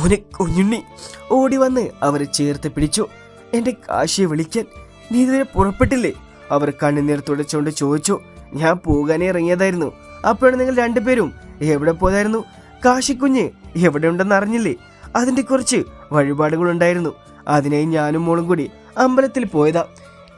മോനെ കുഞ്ഞുണ്ണി. ഓടി വന്ന് അവരെ ചേർത്ത് പിടിച്ചു. എന്റെ കാശിയെ വിളിക്കാൻ. നീ ഇതുവരെ പുറപ്പെട്ടില്ലേ? അവർ കണ്ണുനീർ തുടച്ചുകൊണ്ട് ചോദിച്ചു. ഞാൻ പോകാനേ ഇറങ്ങിയതായിരുന്നു. അപ്പോഴാണ് നിങ്ങൾ രണ്ടുപേരും എവിടെ പോയതായിരുന്നു? കാശിക്കുഞ്ഞ് എവിടെ ഉണ്ടെന്ന് അറിഞ്ഞില്ലേ? അതിന്റെ കുറച്ച് വഴിപാടുകളുണ്ടായിരുന്നു. അതിനായി ഞാനും മോളും കൂടി അമ്പലത്തിൽ പോയതാ.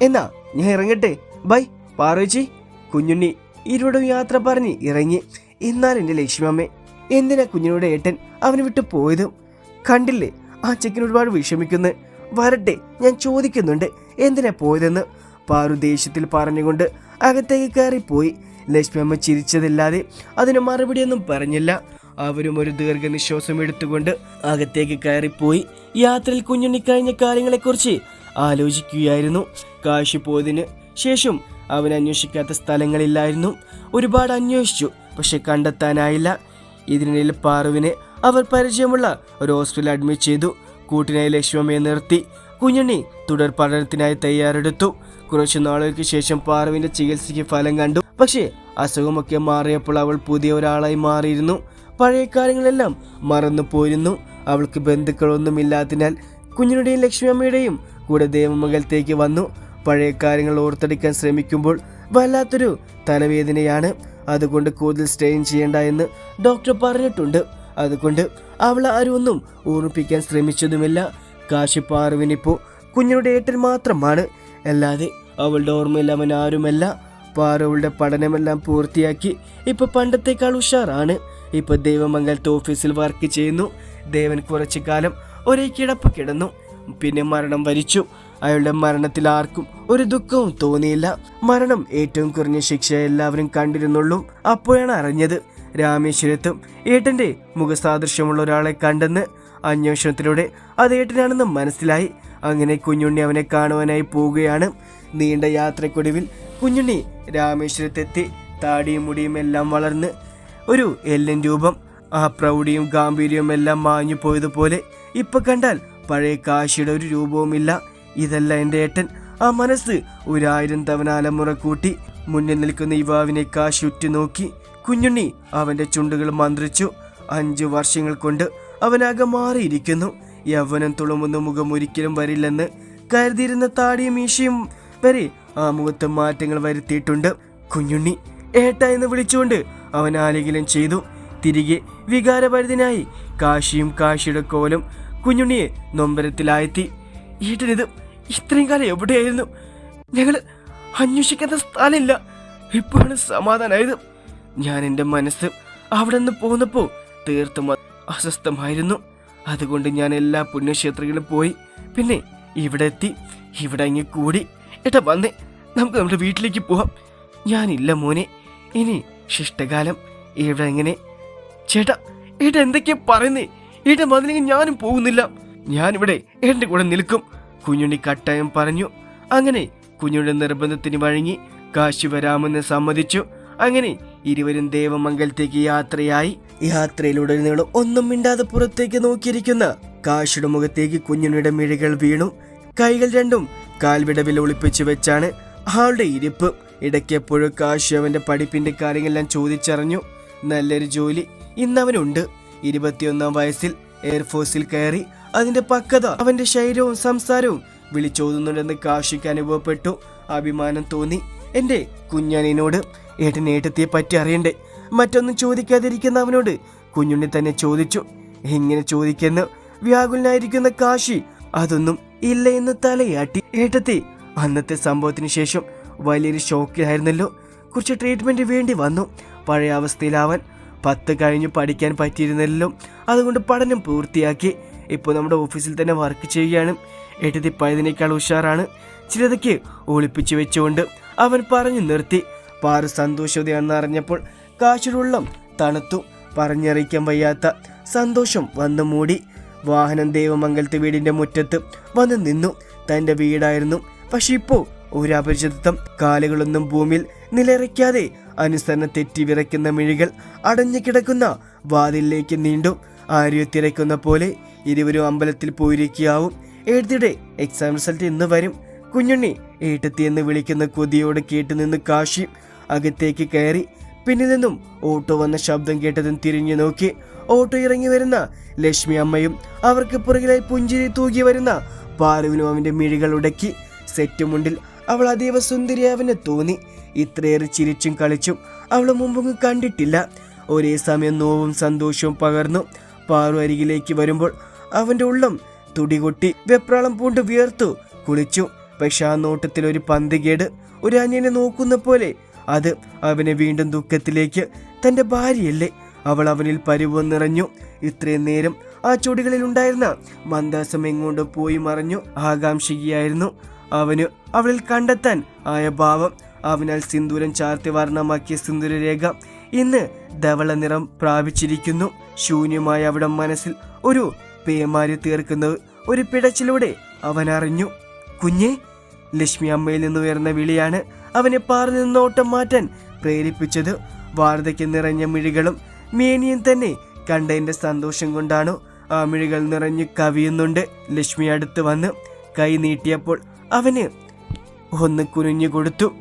എന്നാ ഞാൻ ഇറങ്ങട്ടെ. ബൈ പാറോച്ചി കുഞ്ഞുണ്ണി ഇരുവടും യാത്ര പറഞ്ഞ് ഇറങ്ങി. എന്നാൽ എന്റെ ലക്ഷ്മിയമ്മേ എന്തിനാ കുഞ്ഞിനോട് ഏട്ടൻ അവന് വിട്ടു പോയതും? കണ്ടില്ലേ? ആ ചെക്കൻ ഒരുപാട് വിഷമിക്കുന്നു. വരട്ടെ ഞാൻ ചോദിക്കുന്നുണ്ട് എന്തിനാ പോയതെന്ന്? പാറു ദേഷ്യത്തിൽ പറഞ്ഞുകൊണ്ട് അകത്തേക്ക് കയറിപ്പോയി. ലക്ഷ്മി അമ്മ ചിരിച്ചതല്ലാതെ അതിന് മറുപടിയൊന്നും പറഞ്ഞില്ല. അവരും ഒരു ദീർഘനിശ്വാസം എടുത്തുകൊണ്ട് അകത്തേക്ക് കയറിപ്പോയി. യാത്രയിൽ കുഞ്ഞുണ്ണി കഴിഞ്ഞ കാര്യങ്ങളെക്കുറിച്ച് ആലോചിക്കുകയായിരുന്നു. കാശി പോയതിന് ശേഷം അവൻ അന്വേഷിക്കാത്ത സ്ഥലങ്ങളില്ലായിരുന്നു. ഒരുപാട് അന്വേഷിച്ചു പക്ഷെ കണ്ടെത്താനായില്ല. ഇതിനിടയിൽ പാറുവിനെ അവർ പരിചയമുള്ള ഒരു ഹോസ്പിറ്റലിൽ അഡ്മിറ്റ് ചെയ്തു. കൂട്ടിനായി ലക്ഷ്മമ്മയെ നിർത്തി. കുഞ്ഞുണ്ണി തുടർ പഠനത്തിനായി തയ്യാറെടുത്തു. കുറച്ചു നാളുകൾക്ക് ശേഷം പാർവിന്റെ ചികിത്സയ്ക്ക് ഫലം കണ്ടു. പക്ഷേ അസുഖമൊക്കെ മാറിയപ്പോൾ അവൾ പുതിയ ഒരാളായി മാറിയിരുന്നു. പഴയ കാര്യങ്ങളെല്ലാം മറന്നു പോയിരുന്നു അവൾക്ക് ബന്ധുക്കളൊന്നുമില്ലാത്തതിനാൽ കുഞ്ഞിനുടെയും ലക്ഷ്മിയമ്മയുടെയും കൂടെ ദേവമംഗലത്തേക്ക് വന്നു. പഴയ കാര്യങ്ങൾ ഓർത്തെടുക്കാൻ ശ്രമിക്കുമ്പോൾ വല്ലാത്തൊരു തലവേദനയാണ്. അതുകൊണ്ട് കൂടുതൽ സ്ട്രെയിൻ ചെയ്യേണ്ട എന്ന് ഡോക്ടർ പറഞ്ഞിട്ടുണ്ട്. അതുകൊണ്ട് അവൾ ആരും ഒന്നും ഓർമ്മിപ്പിക്കാൻ ശ്രമിച്ചതുമില്ല. കാശിപ്പാറുവിനിപ്പോ കുഞ്ഞിനുടെ ഏട്ടൻ മാത്രമാണ്. അല്ലാതെ അവളുടെ ഓർമ്മയിൽ അവൻ ആരുമല്ല. പാറവളുടെ പഠനമെല്ലാം പൂർത്തിയാക്കി ഇപ്പൊ പണ്ടത്തേക്കാൾ ഉഷാറാണ്. ഇപ്പൊ ദൈവമംഗലത്തെ ഓഫീസിൽ വർക്ക് ചെയ്യുന്നു. ദേവൻ കുറച്ചു കാലം ഒരേ കിടപ്പ് കിടന്നു. പിന്നെ മരണം വരിച്ചു. അയാളുടെ മരണത്തിൽ ആർക്കും ഒരു ദുഃഖവും തോന്നിയില്ല. മരണം ഏറ്റവും കുറഞ്ഞ ശിക്ഷ എല്ലാവരും കണ്ടിരുന്നുള്ളൂ. അപ്പോഴാണ് അറിഞ്ഞത്. രാമേശ്വരത്തും ഏട്ടന്റെ മുഖസാദൃശ്യമുള്ള ഒരാളെ കണ്ടെന്ന് അന്വേഷണത്തിലൂടെ അത് ഏട്ടനാണെന്ന് മനസ്സിലായി. അങ്ങനെ കുഞ്ഞുണ്ണി അവനെ കാണുവാനായി പോവുകയാണ്. നീണ്ട യാത്രക്കൊടുവിൽ കുഞ്ഞുണ്ണി രാമേശ്വരത്തെത്തി താടിയും മുടിയും എല്ലാം വളർന്ന് ഒരു എല്ലൻ രൂപം ആ പ്രൗഢിയും ഗാംഭീര്യവും എല്ലാം മാഞ്ഞു പോയതുപോലെ ഇപ്പൊ കണ്ടാൽ പഴയ കാശിയുടെ ഒരു രൂപവുമില്ല. ഇതല്ല എന്റെ ഏട്ടൻ. ആ മനസ്സ് ഒരായിരം തവണ അലമുറ കൂട്ടി മുന്നിൽ നിൽക്കുന്ന യുവാവിനെ കാശി ഉറ്റുനോക്കി കുഞ്ഞുണ്ണി അവന്റെ ചുണ്ടുകൾ മന്ത്രിച്ചു. അഞ്ചു വർഷങ്ങൾ കൊണ്ട് അവനാകെ മാറിയിരിക്കുന്നു. യവനം തുളുമുന്ന മുഖം ഒരിക്കലും വരില്ലെന്ന് കരുതിയിരുന്ന താടിയും മീശയും വരെ ആ മുഖത്ത് മാറ്റങ്ങൾ വരുത്തിയിട്ടുണ്ട്. കുഞ്ഞുണ്ണി ഏട്ട എന്ന് വിളിച്ചുകൊണ്ട് അവൻ ആരെങ്കിലും ചെയ്തു. തിരികെ വികാരഭരിതനായി കാശിയും കാശിയുടെ കോലും കുഞ്ഞുണ്ണിയെ നൊമ്പരത്തിലായെത്തി. ഏട്ടനിത് ഇത്രയും കാലം എവിടെയായിരുന്നു? ഞങ്ങൾ അന്വേഷിക്കാത്ത സ്ഥലമില്ല. ഇപ്പോഴാണ് സമാധാനമായത് ഞാൻ എന്റെ മനസ്സ് അവിടെ നിന്ന് പോന്നപ്പോൾ തീർത്തും അസ്വസ്ഥമായിരുന്നു. അതുകൊണ്ട് ഞാൻ എല്ലാ പുണ്യക്ഷേത്രങ്ങളിലും പോയി പിന്നെ ഇവിടെ എത്തി ഇവിടെ അങ്ങ് കൂടി. ഏട്ടാ വന്നേ നമുക്ക് നമ്മുടെ വീട്ടിലേക്ക് പോവാം. ഞാനില്ല മോനെ ഇനി ശിഷ്ടകാലം ഇവിടെ എങ്ങനെ? ചേട്ടാ ഏട്ടാ എന്തൊക്കെയാ പറയുന്നേ? ഏട്ടാ വന്നില്ലെങ്കിൽ ഞാനും പോകുന്നില്ല. ഞാനിവിടെ ഏട്ടന്റെ കൂടെ നിൽക്കും കുഞ്ഞുണ്ണി കട്ടായം പറഞ്ഞു. അങ്ങനെ കുഞ്ഞുണ്ണിയുടെ നിർബന്ധത്തിന് വഴങ്ങി കാശി വരാമെന്ന് സമ്മതിച്ചു. അങ്ങനെ ഇരുവരും ദേവമംഗലത്തേക്ക് യാത്രയായി. യാത്രയിലൂടെ നീളം ഒന്നും മിണ്ടാതെ പുറത്തേക്ക് നോക്കിയിരിക്കുന്ന. കാശിയുടെ മുഖത്തേക്ക് കുഞ്ഞുണ്ണിയുടെ മിഴികൾ വീണു. കൈകൾ രണ്ടും കാൽവിടവിൽ ഒളിപ്പിച്ചു വെച്ചാണ് ആളുടെ ഇരിപ്പ്. ഇടയ്ക്കെപ്പോഴും കാശി അവന്റെ പഠിപ്പിന്റെ കാര്യങ്ങളെല്ലാം ചോദിച്ചറിഞ്ഞു. നല്ലൊരു ജോലി. ഇന്നവനുണ്ട്. ഇരുപത്തിയൊന്നാം വയസ്സിൽ എയർഫോഴ്സിൽ കയറി അതിന്റെ പക്വത അവന്റെ ശരീരവും സംസാരവും വിളിച്ചോതുന്നുണ്ടെന്ന് കാശിക്ക് അനുഭവപ്പെട്ടു. അഭിമാനം തോന്നി എന്റെ കുഞ്ഞാനിനോട്. ഏട്ടൻ ഏട്ടത്തിയെ പറ്റി അറിയണ്ടേ? മറ്റൊന്നും ചോദിക്കാതിരിക്കുന്ന അവനോട് കുഞ്ഞുണ്ണി തന്നെ ചോദിച്ചു. എങ്ങനെ ചോദിക്കുന്ന വ്യാകുലനായിരിക്കുന്ന കാശി അതൊന്നും ഇല്ല എന്ന് തലയാട്ടി. ഏട്ടത്തി അന്നത്തെ സംഭവത്തിന് ശേഷം വലിയൊരു ഷോക്കിലായിരുന്നല്ലോ. കുറച്ച് ട്രീറ്റ്മെന്റ് വേണ്ടി വന്നു. പഴയ അവസ്ഥയിലാവാൻ പത്ത് കഴിഞ്ഞു പഠിക്കാൻ പറ്റിയിരുന്നല്ലോ. അതുകൊണ്ട് പഠനം പൂർത്തിയാക്കി. ഇപ്പോൾ നമ്മുടെ ഓഫീസിൽ തന്നെ വർക്ക് ചെയ്യുകയാണ്. ഏട്ടത്തി പഴയതിനേക്കാൾ ഉഷാറാണ്. ചിലതൊക്കെ ഒളിപ്പിച്ചു വെച്ചുകൊണ്ട് അവൻ പറഞ്ഞു നിർത്തി. പാറു സന്തോഷവതിയാണെന്ന് അറിഞ്ഞപ്പോൾ കാശുരുള്ളം തണുത്തു. പറഞ്ഞറിയിക്കാൻ വയ്യാത്ത സന്തോഷം വന്നു മൂടി. വാഹനം ദേവമംഗലത്തെ വീടിന്റെ മുറ്റത്ത് വന്ന് നിന്നു. തന്റെ വീടായിരുന്നു. പക്ഷെ ഇപ്പോ ഒരു അപരിചിതത്വം. കാലുകളൊന്നും ഭൂമിയിൽ നിലയിറക്കാതെ അനുസരണ തെറ്റി വിറയ്ക്കുന്ന മിഴികൾ അടഞ്ഞു കിടക്കുന്ന വാതിലിലേക്ക് നീണ്ടു. ആര്യോ തിരക്കുന്ന പോലെ ഇരുവരും അമ്പലത്തിൽ പോയിരിക്കാവും എഴുതിയുടെ എക്സാം റിസൾട്ട് ഇന്ന് വരും. കുഞ്ഞുണ്ണി ഏട്ടത്തി എന്ന് വിളിക്കുന്ന കൊതിയോട് കേട്ടുനിന്ന് കാശി അകത്തേക്ക് കയറി പിന്നിൽ നിന്നും ഓട്ടോ വന്ന ശബ്ദം കേട്ടതും തിരിഞ്ഞു നോക്കി. ഓട്ടോ ഇറങ്ങി വരുന്ന ലക്ഷ്മി അമ്മയും അവർക്ക് പുറകിലായി പുഞ്ചിരി തൂകി വരുന്ന പാറുവിനും അവന്റെ മിഴികൾ ഉടക്കി. സെറ്റ് മുണ്ടിൽ അവൾ അതീവ സുന്ദരിയാവിന് തോന്നി. ഇത്രയേറെ ചിരിച്ചും കളിച്ചും അവൾ മുമ്പൊന്നും കണ്ടിട്ടില്ല. ഒരേ സമയം നോവും സന്തോഷവും പകർന്നു. പാറു അരികിലേക്ക് വരുമ്പോൾ അവന്റെ ഉള്ളം തുടികൊട്ടി വെപ്രാളം പൂണ്ട് വിയർത്തു. കുളിച്ചു. പക്ഷെ ആ നോട്ടത്തിൽ ഒരു പന്തികേട് ഒരു അന്യനെ നോക്കുന്ന പോലെ അത് അവനെ വീണ്ടും ദുഃഖത്തിലേക്ക് തന്റെ ഭാര്യയല്ലേ. അവൾ അവനിൽ പരിവ് നിറഞ്ഞു ഇത്രയും നേരം ആ ചുടികളിൽ ഉണ്ടായിരുന്ന മന്ദാസം എങ്ങോട്ട് പോയി മറഞ്ഞു ആകാംക്ഷികയായിരുന്നു അവന് അവളിൽ കണ്ടെത്താൻ ആയ ഭാവം അവനാൽ സിന്ദൂരം ചാർത്തി വർണമാക്കിയ സിന്ദൂരരേഖ ഇന്ന് ധവള നിറം പ്രാപിച്ചിരിക്കുന്നു. ശൂന്യമായ അവിടെ മനസ്സിൽ ഒരു പേമാരി തീർക്കുന്നത് ഒരു പിടച്ചിലൂടെ അവൻ അറിഞ്ഞു കുഞ്ഞെ ലക്ഷ്മി അമ്മയിൽ നിന്ന് ഉയർന്ന വിളിയാണ്. അവനെ പാറി നിന്നോട്ടം മാറ്റാൻ പ്രേരിപ്പിച്ചത് വാർദ്ധയ്ക്ക് നിറഞ്ഞ മിഴികളും മേനിയും തന്നെ കണ്ടതിന്റെ സന്തോഷം കൊണ്ടാണോ. ആ മിഴികൾ നിറഞ്ഞു കവിയുന്നുണ്ട്. ലക്ഷ്മി അടുത്ത് വന്ന് കൈ നീട്ടിയപ്പോൾ അവന് ഒന്ന് കുനിഞ്ഞു കൊടുത്തു.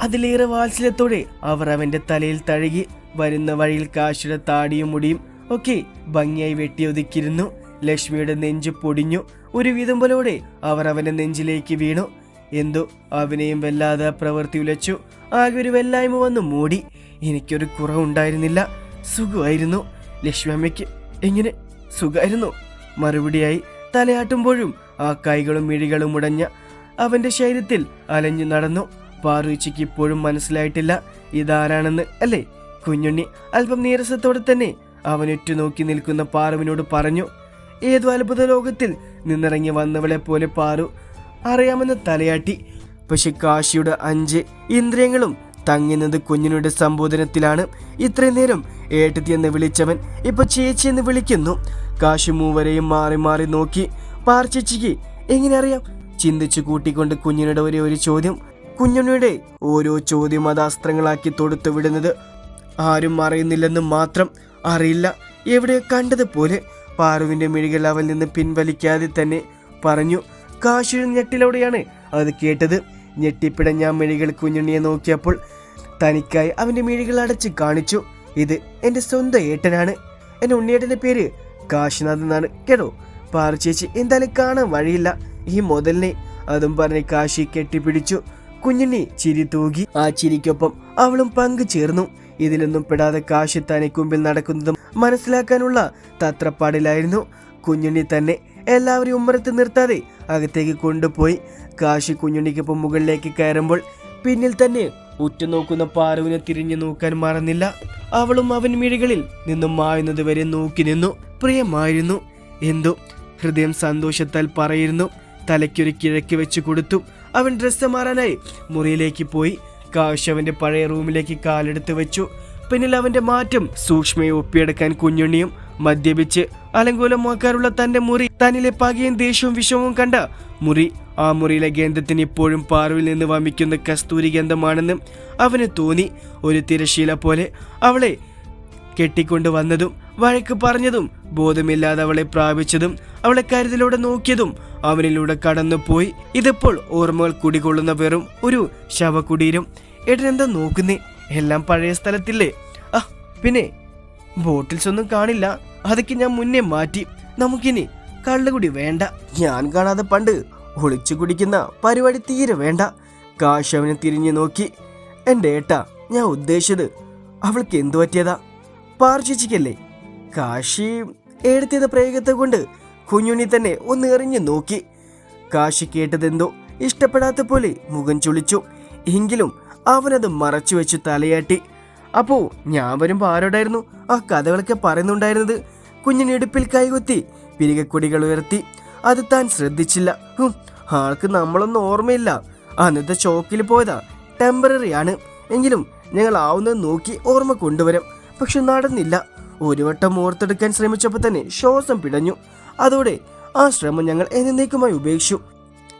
അതിലേറെ വാത്സല്യത്തോടെ അവർ അവന്റെ തലയിൽ തഴുകി വരുന്ന വഴിയിൽ കാശിയുടെ താടിയും മുടിയും ഒക്കെ ഭംഗിയായി വെട്ടിയൊതുക്കിയിരുന്നു. ലക്ഷ്മിയുടെ നെഞ്ച് പൊടിഞ്ഞു. ഒരു വിതുമ്പലോടെ അവർ അവന്റെ നെഞ്ചിലേക്ക് വീണു. എന്തോ? അവനെയും വല്ലാതെ പ്രവൃത്തി ഉലച്ചു. ആകെ ഒരു വെല്ലായ്മ വന്ന് മൂടി. എനിക്കൊരു കുറവുണ്ടായിരുന്നില്ല. സുഖമായിരുന്നു. ലക്ഷ്മി അമ്മയ്ക്ക് എങ്ങനെ സുഖമായിരുന്നു? മറുപടിയായി തലയാട്ടുമ്പോഴും ആ കൈകളും മിഴികളും മുടഞ്ഞ അവന്റെ ശരീരത്തിൽ അലഞ്ഞു നടന്നു. പാറുച്ചയ്ക്ക് ഇപ്പോഴും മനസ്സിലായിട്ടില്ല. ഇതാരാണെന്ന് അല്ലേ? കുഞ്ഞുണ്ണി അല്പം നീരസത്തോടെ തന്നെ അവനുറ്റു നോക്കി നിൽക്കുന്ന പാറുവിനോട് പറഞ്ഞു ഏതോ അത്ഭുത ലോകത്തിൽ നിന്നിറങ്ങി വന്നവളെ പോലെ പാറു. അറിയാമെന്ന് തലയാട്ടി. പക്ഷെ കാശിയുടെ അഞ്ച് ഇന്ദ്രിയങ്ങളും തങ്ങുന്നത് കുഞ്ഞിനുടെ സംബോധനത്തിലാണ്. ഇത്രയും നേരം ഏട്ടത്തി എന്ന് വിളിച്ചവൻ ഇപ്പൊ ചേച്ചി എന്ന് വിളിക്കുന്നു. കാശി മൂവരെയും മാറി മാറി നോക്കി. പാർച്ചേച്ചിക്ക് എങ്ങനെ അറിയാം? ചിന്തിച്ചു കൂട്ടിക്കൊണ്ട് കുഞ്ഞിനുടെ ഒരേ ഒരു ചോദ്യം. കുഞ്ഞുണ്ണിയുടെ ഓരോ ചോദ്യം അത് അസ്ത്രങ്ങളാക്കി തൊടുത്തു വിടുന്നത്. ആരും അറിയുന്നില്ലെന്ന് മാത്രം അറിയില്ല. എവിടെ കണ്ടതുപോലെ പാറുവിന്റെ മിഴികൾ അവൽ നിന്ന് പിൻവലിക്കാതെ തന്നെ പറഞ്ഞു. കാശിയുടെ ഞെട്ടിലൂടെയാണ്. അത് കേട്ടത് ഞെട്ടിപ്പിടഞ്ഞ ഞാൻ മിഴികൾ കുഞ്ഞുണ്ണിയെ നോക്കിയപ്പോൾ തനിക്കായി അവന്റെ മിഴികൾ അടച്ച് കാണിച്ചു. ഇത് എന്റെ സ്വന്തം ഏട്ടനാണ്. എന്റെ ഉണ്ണിയേട്ടന്റെ പേര് കാശിനാഥ് എന്നാണ്. കേട്ടോ പാറു ചേച്ചി എന്തായാലും കാണാൻ വഴിയില്ല. ഈ മുതലിനെ അതും പറഞ്ഞ് കാശി കെട്ടിപ്പിടിച്ചു. കുഞ്ഞുണ്ണി ചിരി തൂകി ആ ചിരിക്കൊപ്പം അവളും പങ്കു ചേർന്നു. ഇതിലൊന്നും പെടാതെ കാശി തനിക്കുമ്പിൽ നടക്കുന്നതും മനസ്സിലാക്കാനുള്ള തത്രപ്പാടിലായിരുന്നു. കുഞ്ഞുണ്ണി തന്നെ എല്ലാവരെയും ഉമ്മറത്ത് നിർത്താതെ അകത്തേക്ക് കൊണ്ടുപോയി കാശി കുഞ്ഞുണ്ണിക്കൊപ്പം മുകളിലേക്ക് കയറുമ്പോൾ പിന്നിൽ തന്നെ ഉറ്റുനോക്കുന്ന പാറുവിനെ തിരിഞ്ഞു നോക്കാൻ മറന്നില്ല. അവളും അവൻ മിഴികളിൽ നിന്നും മായുന്നത് വരെ നോക്കി നിന്നു. പ്രിയമായിരുന്നു. എന്തോ? ഹൃദയം സന്തോഷത്താൽ പറയുന്നു. തലയ്ക്കൊരു കിഴക്ക് വെച്ച് കൊടുത്തു. അവൻ ഡ്രസ്സ് മാറാനായി മുറിയിലേക്ക് പോയി. കാശ് അവന്റെ പഴയ റൂമിലേക്ക് കാലെടുത്ത് വെച്ചു. പിന്നിൽ അവന്റെ മാറ്റം സൂക്ഷ്മയെ ഒപ്പിയെടുക്കാൻ കുഞ്ഞുണ്ണിയും മദ്യപിച്ച് അലങ്കോലമാക്കാറുള്ള തന്റെ മുറി തന്നിലെ പകയും ദേഷ്യവും വിഷമവും കണ്ട മുറി ആ മുറിയിലെ ഗന്ധത്തിന് ഇപ്പോഴും പാർവിൽ നിന്ന് വമിക്കുന്ന കസ്തൂരി ഗന്ധമാണെന്നും അവന് തോന്നി. ഒരു തിരശീല പോലെ അവളെ കെട്ടിക്കൊണ്ട് വന്നതും വഴക്ക് പറഞ്ഞതും ബോധമില്ലാതെ അവളെ പ്രാപിച്ചതും അവളെ കരുതലോടെ നോക്കിയതും അവനിലൂടെ കടന്നുപോയി. ഇതിപ്പോൾ ഓർമ്മകൾ കുടികൊള്ളുന്ന വെറും ഒരു ശവകുടീരം. എടനെന്താ നോക്കുന്നേ? എല്ലാം പഴയ സ്ഥലത്തില്ലേ? ആ പിന്നെ ബോട്ടിൽസ് ഒന്നും കാണില്ല. അതൊക്കെ ഞാൻ മുന്നേ മാറ്റി. നമുക്കിനി കള്ളുകുടി വേണ്ട. ഞാൻ കാണാതെ പണ്ട് ഒളിച്ചു കുടിക്കുന്ന പരിപാടി തീരെ വേണ്ട. കാശവനെ തിരിഞ്ഞു നോക്കി. എന്റെ ഏട്ടാ ഞാൻ ഉദ്ദേശിച്ചത് അവൾക്ക് എന്തു പറ്റിയതാ? പാർശിച്ചിക്കല്ലേ കാശി എടുത്തിയത് പ്രയോഗത്തെ കൊണ്ട് കുഞ്ഞുണ്ണി തന്നെ ഒന്ന് എറിഞ്ഞു നോക്കി. കാശി കേട്ടതെന്തോ ഇഷ്ടപ്പെടാത്ത പോലെ മുഖം ചുളിച്ചു. എങ്കിലും അവനത് മറച്ചു വെച്ച് തലയാട്ടി. അപ്പോ ഞാൻ വരുമ്പോ ആരോടായിരുന്നു ആ കഥകളൊക്കെ പറയുന്നുണ്ടായിരുന്നത്? കുഞ്ഞിന് ഇടുപ്പിൽ കൈകൊത്തി പിരികക്കൊടികൾ ഉയർത്തി. അത് താൻ ശ്രദ്ധിച്ചില്ല. ആൾക്ക് നമ്മളൊന്നും ഓർമ്മയില്ല. അന്നത്തെ ഷോക്കിൽ പോയതാ. ടെമ്പററി ആണ്. എങ്കിലും ഞങ്ങൾ ആവുന്നത് നോക്കി ഓർമ്മ കൊണ്ടുവരും. പക്ഷെ നടന്നില്ല. ഒരു വട്ടം ഓർത്തെടുക്കാൻ ശ്രമിച്ചപ്പോൾ തന്നെ ശ്വാസം പിടഞ്ഞു. അതോടെ ആ ശ്രമം ഞങ്ങൾ എന്നേക്കുമായി ഉപേക്ഷിച്ചു.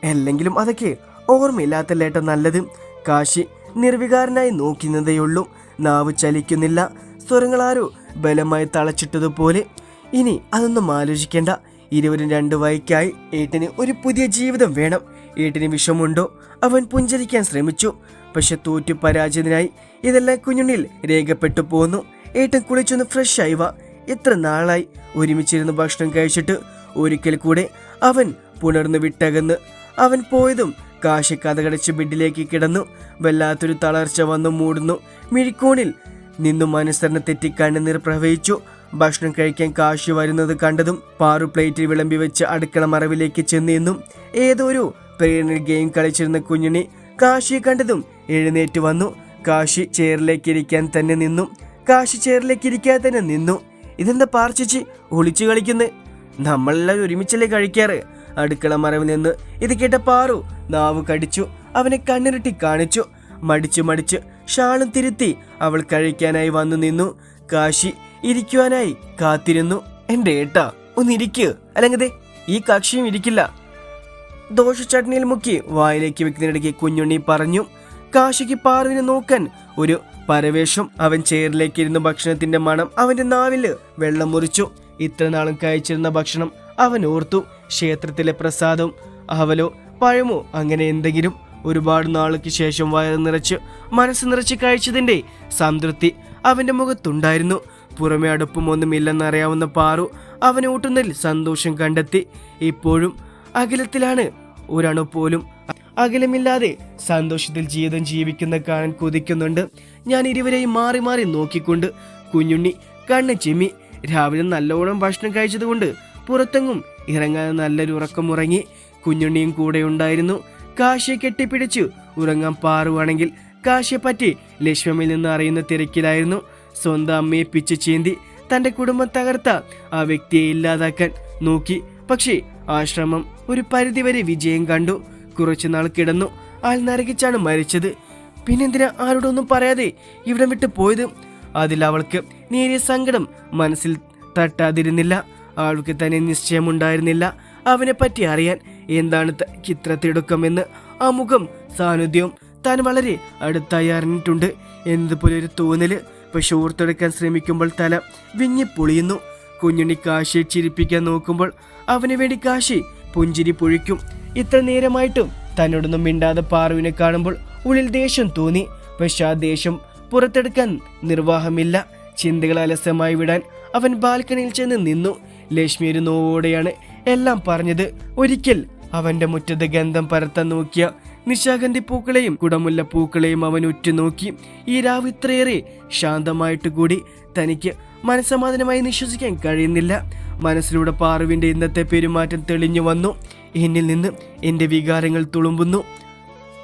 അല്ലെങ്കിലും അതൊക്കെ ഓർമ്മയില്ലാത്തല്ലേട്ട നല്ലത്. കാശി നിർവികാരനായി നോക്കുന്നതേയുള്ളൂ. നാവ് ചലിക്കുന്നില്ല. സ്വരങ്ങളാരോ ബലമായി തളച്ചിട്ടതുപോലെ. ഇനി അതൊന്നും ആലോചിക്കേണ്ട. ഇരുവരും രണ്ടു വൈക്കായി ഏട്ടന് ഒരു പുതിയ ജീവിതം വേണം. ഏട്ടന് വിഷമുണ്ടോ അവൻ പുഞ്ചരിക്കാൻ ശ്രമിച്ചു. പക്ഷെ തോറ്റു പരാജയത്തിനായി ഇതെല്ലാം കുഞ്ഞുണ്ണിൽ രേഖപ്പെട്ടു പോന്നു. ഏട്ടൻ കുളിച്ചൊന്ന് ഫ്രഷ് ആയി വാ. എത്ര നാളായി ഒരുമിച്ചിരുന്ന് ഭക്ഷണം കഴിച്ചിട്ട്. ഒരിക്കൽ കൂടെ അവൻ പുണർന്നു വിട്ടകന്ന്. അവൻ പോയതും കാശി കഥകടച്ച് ബെഡിലേക്ക് കിടന്നു. വല്ലാത്തൊരു തളർച്ച വന്നു മൂടുന്നു. മിഴിക്കോണിൽ നിന്നും മനസ്സറിനെ തെറ്റി കണ്ണുനീർ പ്രവഹിച്ചു. ഭക്ഷണം കഴിക്കാൻ കാശി വരുന്നത് കണ്ടതും പാറു പ്ലേറ്റിൽ വിളമ്പി വെച്ച് അടുക്കള മറവിലേക്ക് ചെന്നിരുന്നും ഏതോ ഒരു പ്രേരണ ഗെയിം കളിച്ചിരുന്ന കുഞ്ഞിനെ കാശിയെ കണ്ടതും എഴുന്നേറ്റ് വന്നു. കാശി ചെയറിലേക്ക് ഇരിക്കാൻ തന്നെ നിന്നു. കാശി ചെയറിലേക്ക് ഇരിക്കാൻ തന്നെ നിന്നു. ഇതെന്താ പാർച്ചിച്ച് ഒളിച്ചു കളിക്കുന്നത് നമ്മളെല്ലാവരും ഒരുമിച്ചല്ലേ കഴിക്കാറ്? അടുക്കള മറവിൽ നിന്ന് ഇത് കേട്ട പാറു നാവ് കടിച്ചു അവനെ കണ്ണിരട്ടി കാണിച്ചു. മടിച്ചു മടിച്ച് ഷാളും തിരുത്തി അവൾ കഴിക്കാനായി വന്നു നിന്നു. കാശി ഇരിക്കുവാനായി കാത്തിരുന്നു. എന്റെ ഏട്ടാ ഒന്ന് ഇരിക്കുക അല്ലെങ്കിൽ ഈ കക്ഷിയും ഇരിക്കില്ല. ദോശ ചട്നിയിൽ മുക്കി വായിലേക്ക് വെക്കുന്നതിനിടയ്ക്ക് കുഞ്ഞുണ്ണി പറഞ്ഞു കാശിക്ക് പാറുവിനെ നോക്കാൻ ഒരു പരവേഷം. അവൻ ചെയറിലേക്ക് ഇരുന്ന് ഭക്ഷണത്തിന്റെ മണം അവന്റെ നാവിൽ വെള്ളം മുറിച്ചു. ഇത്ര നാളും കഴിച്ചിരുന്ന ഭക്ഷണം അവൻ ഓർത്തു. ക്ഷേത്രത്തിലെ പ്രസാദം അവലോ പഴമോ അങ്ങനെ എന്തെങ്കിലും? ഒരുപാട് നാളുകൾക്ക് ശേഷം വയറ് നിറച്ച് മനസ്സ് നിറച്ച് കഴിച്ചതിന്റെ സംതൃപ്തി അവന്റെ മുഖത്തുണ്ടായിരുന്നു. പുറമെ അടുപ്പം ഒന്നുമില്ലെന്നറിയാവുന്ന പാറു അവനെ ഊട്ടുന്നതിൽ സന്തോഷം കണ്ടെത്തി. ഇപ്പോഴും അകലത്തിലാണ്. ഒരണു പോലും അകലമില്ലാതെ സന്തോഷത്തിൽ ജീവിതം ജീവിക്കുന്ന കാണാൻ കൊതിക്കുന്നുണ്ട്. ഞാൻ ഇരുവരെയും മാറി മാറി നോക്കിക്കൊണ്ട് കുഞ്ഞുണ്ണി കണ്ണ് ചിമ്മി രാവിലെ നല്ലോണം ഭക്ഷണം കഴിച്ചതുകൊണ്ട് പുറത്തെങ്ങും ഇറങ്ങാതെ നല്ലൊരു ഉറക്കം ഉറങ്ങി കുഞ്ഞുണ്ണിയും കൂടെ ഉണ്ടായിരുന്നു. കാശിയെ കെട്ടിപ്പിടിച്ചു. ഉറങ്ങാൻ പാറുവാണെങ്കിൽ കാശിയെ പറ്റി ലക്ഷ്മിയിൽ നിന്ന് അറിയുന്ന തിരക്കിലായിരുന്നു. സ്വന്തം അമ്മയെ പിച്ചു ചീന്തി തന്റെ കുടുംബം തകർത്ത ആ വ്യക്തിയെ ഇല്ലാതാക്കാൻ നോക്കി. പക്ഷേ ആ ശ്രമം ഒരു പരിധിവരെ വിജയം കണ്ടു. കുറച്ചുനാൾ കിടന്നു. ആൾ നരകിച്ചാണ് മരിച്ചത്. പിന്നെന്തിനാ ആരോടൊന്നും പറയാതെ ഇവിടം വിട്ട് പോയത്? അതിൽ അവൾക്ക് നേരിയ സങ്കടം മനസ്സിൽ തട്ടാതിരുന്നില്ല. ആൾക്ക് തന്നെ നിശ്ചയമുണ്ടായിരുന്നില്ല. അവനെ പറ്റി അറിയാൻ എന്താണ് ചിത്രത്തിടുക്കമെന്ന് ആ മുഖം സാന്നിധ്യവും താൻ വളരെ അടുത്തായി അറിഞ്ഞിട്ടുണ്ട്. എന്നതുപോലെ ഒരു തോന്നൽ. പക്ഷെ ഓർത്തെടുക്കാൻ ശ്രമിക്കുമ്പോൾ തല വിങ്ങിപ്പൊളിയുന്നു. കുഞ്ഞുണ്ണി കാശിയെ ചിരിപ്പിക്കാൻ നോക്കുമ്പോൾ അവന് വേണ്ടി കാശി പുഞ്ചിരി പൊഴിക്കും. ഇത്ര നേരമായിട്ടും തന്നോടൊന്നും മിണ്ടാതെ പാറുവിനെ കാണുമ്പോൾ ഉള്ളിൽ ദേഷ്യം തോന്നി. പക്ഷെ ആ ദേഷ്യം പുറത്തെടുക്കാൻ നിർവാഹമില്ല. ചിന്തകൾ അലസമായി വിടാൻ അവൻ ബാൽക്കണിയിൽ ചെന്ന് നിന്നു. ലക്ഷ്മി ഒരു നോവോടെയാണ് എല്ലാം പറഞ്ഞത്. ഒരിക്കൽ അവന്റെ മുറ്റത്ത് ഗന്ധം പരത്താൻ നോക്കിയ നിശാഗന്ധി പൂക്കളെയും കുടമുല്ല പൂക്കളെയും അവൻ ഉറ്റുനോക്കി. ഈ രാവ് ഇത്രയേറെ ശാന്തമായിട്ട് കൂടി തനിക്ക് മനസ്സമാധാനമായി നിശ്വസിക്കാൻ കഴിയുന്നില്ല. മനസ്സിലൂടെ പാറുവിന്റെ ഇന്നത്തെ പെരുമാറ്റം തെളിഞ്ഞു വന്നു. എന്നിൽ നിന്ന് എന്റെ വികാരങ്ങൾ തുളുമ്പുന്നു.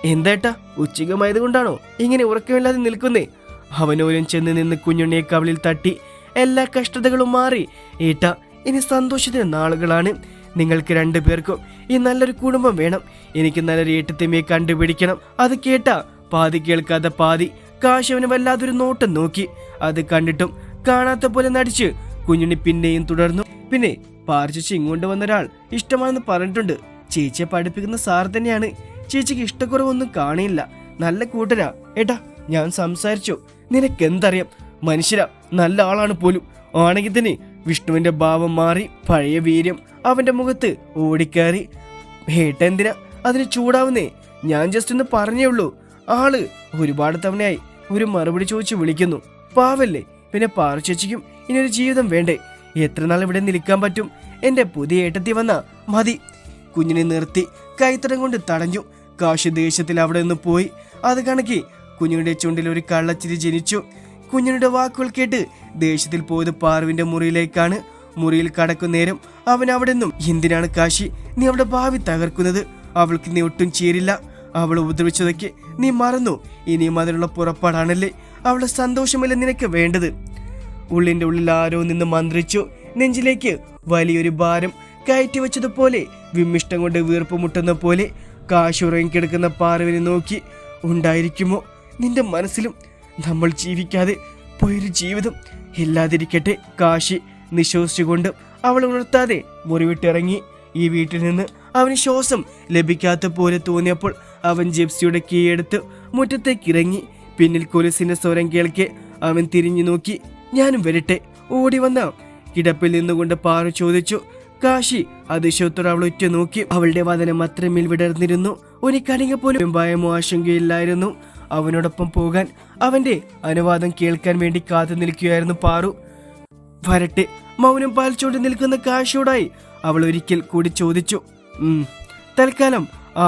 എന്തേട്ടാ? ഉച്ചികമായത് കൊണ്ടാണോ ഇങ്ങനെ ഉറക്കമില്ലാതെ നിൽക്കുന്നേ? അവനോരം ചെന്ന് നിന്ന് കുഞ്ഞുണ്ണിയെ കവളിൽ തട്ടി. എല്ലാ കഷ്ടതകളും മാറി. ഏട്ടാ ഇനി സന്തോഷത്തിന് നാളുകളാണ്. നിങ്ങൾക്ക് രണ്ടുപേർക്കും ഈ നല്ലൊരു കുടുംബം വേണം. എനിക്ക് നല്ലൊരു ഏട്ടത്തിമ്മയെ കണ്ടുപിടിക്കണം. അത് കേട്ടാ പാതി കേൾക്കാതെ പാതി കാശവന് വല്ലാതൊരു നോട്ടം നോക്കി. അത് കണ്ടിട്ടും കാണാത്ത പോലെ നടിച്ച് കുഞ്ഞുണ്ണി പിന്നെയും തുടർന്നു. പിന്നെ പാർച്ചിച്ച് ഇങ്ങോട്ട് വന്ന ഒരാൾ ഇഷ്ടമാണെന്ന് പറഞ്ഞിട്ടുണ്ട്. ചേച്ചിയെ പഠിപ്പിക്കുന്ന സാർ തന്നെയാണ്. ചേച്ചിക്ക് ഇഷ്ടക്കുറവൊന്നും കാണിയില്ല നല്ല കൂട്ടരാ. ഏട്ടാ ഞാൻ സംസാരിച്ചു. നിനക്കെന്തറിയാം? മനുഷ്യരാ. നല്ല ആളാണ് പോലും. ആണെങ്കിൽ തന്നെ വിഷ്ണുവിന്റെ ഭാവം മാറി പഴയ വീര്യം. അവന്റെ മുഖത്ത് ഓടിക്കയറി ഏട്ട എന്തിനാ അതിന് ചൂടാവുന്നേ. ഞാൻ ജസ്റ്റ് ഒന്ന് പറഞ്ഞേ ഉള്ളൂ. ആൾ ഒരുപാട് തവണയായി ഒരു മറുപടി ചോദിച്ചു വിളിക്കുന്നു. പാവല്ലേ? പിന്നെ പാറച്ചേച്ചിക്കും ഇനി ഒരു ജീവിതം വേണ്ടേ? എത്ര നാൾ ഇവിടെ നിൽക്കാൻ പറ്റും? എന്റെ പുതിയ ഏട്ടത്തി വന്ന മതി. കുഞ്ഞിനെ നിർത്തി കൈത്തടം കൊണ്ട് തടഞ്ഞു. കാശി ദേഷ്യത്തിൽ അവിടെ നിന്ന് പോയി. അത് കണക്കി കുഞ്ഞിന്റെ ചുണ്ടിൽ ഒരു കള്ളച്ചിരി ജനിച്ചു. കുഞ്ഞിനുടെ വാക്കുകൾ കേട്ട് ദേഷ്യത്തിൽ പോയത് പാർവിന്റെ മുറിയിലേക്കാണ്. മുറിയിൽ കടക്കുന്നേരം അവൻ അവിടെ നിന്നും എന്തിനാണ് കാശി? നീ അവിടെ ഭാവി തകർക്കുന്നത്. അവൾക്ക് നീ ഒട്ടും ചേരില്ല. അവൾ ഉപദ്രവിച്ചതൊക്കെ നീ മറന്നു. ഇനിയും അതിനുള്ള പുറപ്പാടാണല്ലേ അവളുടെ സന്തോഷമല്ലേ നിനക്ക് വേണ്ടത്? ഉള്ളിന്റെ ഉള്ളിൽ ആരോ നിന്ന് മന്ത്രിച്ചു. നെഞ്ചിലേക്ക് വലിയൊരു ഭാരം കയറ്റി വെച്ചതുപോലെ വിമ്മിഷ്ടം കൊണ്ട് വീർപ്പ് മുട്ടുന്ന പോലെ കാശുറങ്ങിക്കിടക്കുന്ന പാർവിനെ നോക്കി ഉണ്ടായിരിക്കുമോ? നിന്റെ മനസ്സിലും നമ്മൾ ജീവിക്കാതെ പോയൊരു ജീവിതം. ഇല്ലാതിരിക്കട്ടെ കാശി. നിശ്വസിച്ചുകൊണ്ട് അവൾ ഉണർത്താതെ മുറിവിട്ടിറങ്ങി. ഈ വീട്ടിൽ നിന്ന് അവന് ശ്വാസം ലഭിക്കാത്ത പോലെ തോന്നിയപ്പോൾ അവൻ ജിപ്സിയുടെ കീയെടുത്ത് മുറ്റത്തേക്ക് ഇറങ്ങി. പിന്നിൽ കൊലുസിന്റെ സ്വരം കേൾക്കെ അവൻ തിരിഞ്ഞു നോക്കി. ഞാനും വരട്ടെ. ഓടി വന്ന കിടപ്പിൽ നിന്നുകൊണ്ട് പാറു ചോദിച്ചു. കാശി അതിശയത്തോടെ അവൾ ഒറ്റ നോക്കി. അവളുടെ വതനം അത്രമേൽ വിടർന്നിരുന്നു. ഒരു കണിക പോലും ഭയമോ ആശങ്കയില്ലായിരുന്നു. അവനോടൊപ്പം പോകാൻ അവന്റെ അനുവാദം കേൾക്കാൻ വേണ്ടി കാത്തു നിൽക്കുകയായിരുന്നു പാറു. വരട്ടെ. മൗനം പാലിച്ചുകൊണ്ട് നിൽക്കുന്ന കാശിയോടായി അവൾ ഒരിക്കൽ കൂടി ചോദിച്ചു. തൽക്കാലം ആ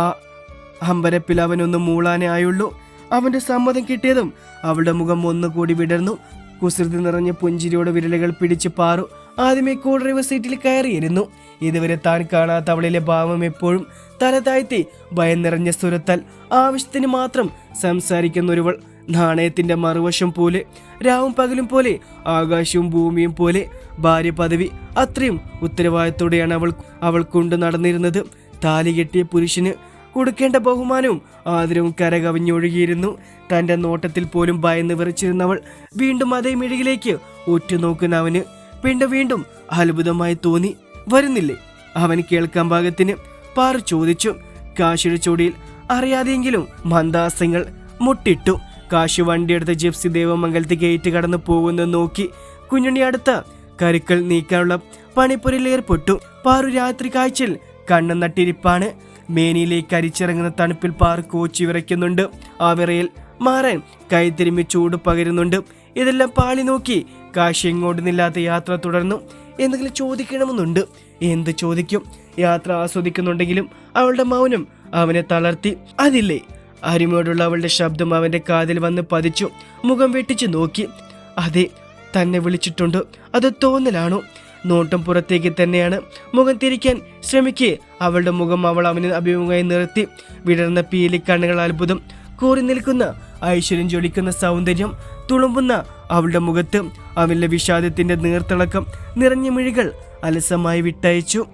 അമ്പരപ്പിൽ അവനൊന്ന് മൂളാനേ ആയുള്ളൂ. അവന്റെ സമ്മതം കിട്ടിയതും അവളുടെ മുഖം ഒന്നുകൂടി വിടർന്നു. കുസൃതി നിറഞ്ഞ പുഞ്ചിരിയോടെ വിരലുകൾ പിടിച്ച് പാറു. ആദ്യമേ കോ ഡ്രൈവർ സീറ്റിൽ കയറിയിരുന്നു ഇതുവരെ താൻ കാണാത്ത അവളിലെ ഭാവം എപ്പോഴും തല താഴ്ത്തി ഭയം നിറഞ്ഞ സ്വരത്താൽ ആവശ്യത്തിന് മാത്രം സംസാരിക്കുന്ന ഒരുവൾ നാണയത്തിന്റെ മറുവശം പോലെ രാവും പകലും പോലെ ആകാശവും ഭൂമിയും പോലെ ഭാര്യ പദവി. അത്രയും ഉത്തരവാദിത്തോടെയാണ് അവൾ അവൾ കൊണ്ടു നടന്നിരുന്നത്. താലി കെട്ടിയ പുരുഷന് കൊടുക്കേണ്ട ബഹുമാനവും ആദരവും കരകവിഞ്ഞൊഴുകിയിരുന്നു. തന്റെ നോട്ടത്തിൽ പോലും ഭയന്ന് വിറച്ചിരുന്നവൾ വീണ്ടും അതേ മിഴിയിലേക്ക് ഉറ്റുനോക്കുന്ന അവന് വീണ്ടും വീണ്ടും അത്ഭുതമായി തോന്നി. വരുന്നില്ലേ? അവൻ കേൾക്കാൻ പാകത്തിന് പാറു ചോദിച്ചു. കാശിയുടെ ചൊടിയിൽ അറിയാതെയെങ്കിലും മന്ദാസങ്ങൾ മുട്ടിട്ടു. കാശി വണ്ടിയെടുത്ത് ജിപ്സി ദേവമംഗലത്ത് ഗേറ്റ് കടന്നു പോകുന്നത് നോക്കി കുഞ്ഞുണ്ണി അടുത്ത കരുക്കൾ നീക്കാനുള്ള പണിപ്പുരയിൽ ഏർപ്പെട്ടു പാറു രാത്രി കാഴ്ചയിൽ കണ്ണു നട്ടിരിപ്പാണ്. മേനിയിലേക്ക് അരിച്ചിറങ്ങുന്ന തണുപ്പിൽ പാറു കോച്ചി വിറയ്ക്കുന്നുണ്ട്. ആ വിറയിൽ മാറാൻ കൈത്തിരുമ്മി ചൂട് പകരുന്നുണ്ട്. ഇതെല്ലാം പാളി നോക്കി കാശി എങ്ങോട്ടുന്നില്ലാത്ത യാത്ര തുടർന്നു. എന്തെങ്കിലും ചോദിക്കണമെന്നുണ്ട്. എന്ത് ചോദിക്കും? യാത്ര ആസ്വദിക്കുന്നുണ്ടെങ്കിലും അവളുടെ മൗനം അവനെ തളർത്തി. അതില്ലേ? അരിമയോടുള്ള അവളുടെ ശബ്ദം അവന്റെ കാതിൽ വന്ന് പതിച്ചു. മുഖം വെട്ടിച്ചു നോക്കി. അതെ തന്നെ വിളിച്ചിട്ടുണ്ട്. അത് തോന്നലാണോ? നോട്ടം പുറത്തേക്ക് തന്നെയാണ്. മുഖം തിരിക്കാൻ ശ്രമിക്കേ. അവളുടെ മുഖം അവൾ അവന് അഭിമുഖമായി നിർത്തി. വിടർന്ന പീലിക്കണ്ണുകൾ അത്ഭുതം. കൂറി നിൽക്കുന്ന ഐശ്വര്യം ജ്വലിക്കുന്ന സൗന്ദര്യം തുളുമ്പുന്ന അവളുടെ മുഖത്ത് അവളുടെ വിഷാദത്തിന്റെ നീർത്തിളക്കം നിറഞ്ഞ മിഴികൾ അലസമായി വിട്ടയച്ചു.